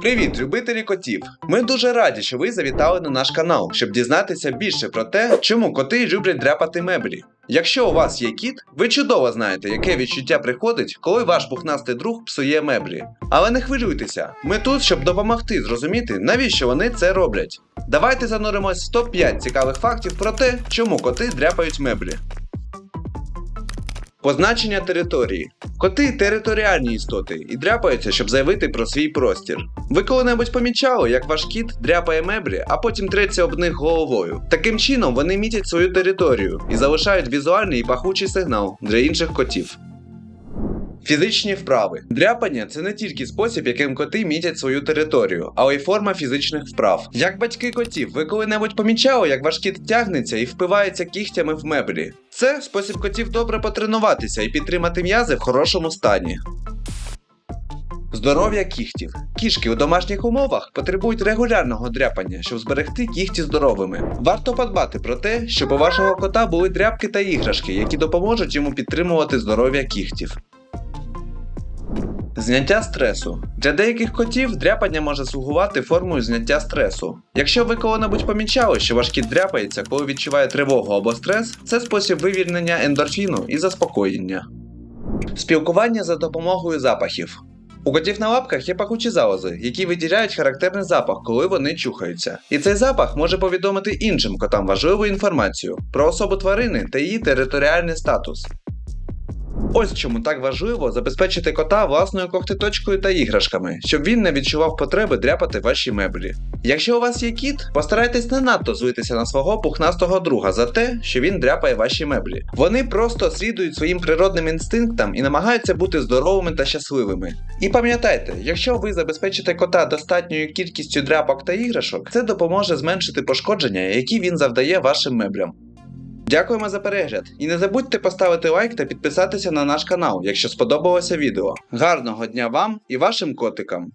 Привіт, любителі котів! Ми дуже раді, що ви завітали на наш канал, щоб дізнатися більше про те, чому коти люблять дряпати меблі. Якщо у вас є кіт, ви чудово знаєте, яке відчуття приходить, коли ваш пухнастий друг псує меблі. Але не хвилюйтеся, ми тут, щоб допомогти зрозуміти, навіщо вони це роблять. Давайте зануримось в топ-5 цікавих фактів про те, чому коти дряпають меблі. Позначення території. Коти територіальні істоти і дряпаються, щоб заявити про свій простір. Ви коли-небудь помічали, як ваш кіт дряпає меблі, а потім треться об них головою. Таким чином вони мітять свою територію і залишають візуальний і пахучий сигнал для інших котів. Фізичні вправи. Дряпання це не тільки спосіб, яким коти мітять свою територію, але й форма фізичних вправ. Як батьки котів, ви коли-небудь помічали, як ваш кіт тягнеться і впивається кігтями в меблі. Це спосіб котів добре потренуватися і підтримати м'язи в хорошому стані. Здоров'я кігтів. Кішки у домашніх умовах потребують регулярного дряпання, щоб зберегти кігті здоровими. Варто подбати про те, щоб у вашого кота були дряпки та іграшки, які допоможуть йому підтримувати здоров'я кігтів. Зняття стресу. Для деяких котів дряпання може слугувати формою зняття стресу. Якщо ви коли-небудь помічали, що ваш кіт дряпається, коли відчуває тривогу або стрес, це спосіб вивільнення ендорфіну і заспокоєння. Спілкування за допомогою запахів. У котів на лапках є пахучі залози, які виділяють характерний запах, коли вони чухаються. І цей запах може повідомити іншим котам важливу інформацію про особу тварини та її територіальний статус. Ось чому так важливо забезпечити кота власною когтеточкою та іграшками, щоб він не відчував потреби дряпати ваші меблі. Якщо у вас є кіт, постарайтесь не надто злитися на свого пухнастого друга за те, що він дряпає ваші меблі. Вони просто слідують своїм природним інстинктам і намагаються бути здоровими та щасливими. І пам'ятайте, якщо ви забезпечите кота достатньою кількістю дряпок та іграшок, це допоможе зменшити пошкодження, які він завдає вашим меблям. Дякуємо за перегляд і не забудьте поставити лайк та підписатися на наш канал, якщо сподобалося відео. Гарного дня вам і вашим котикам!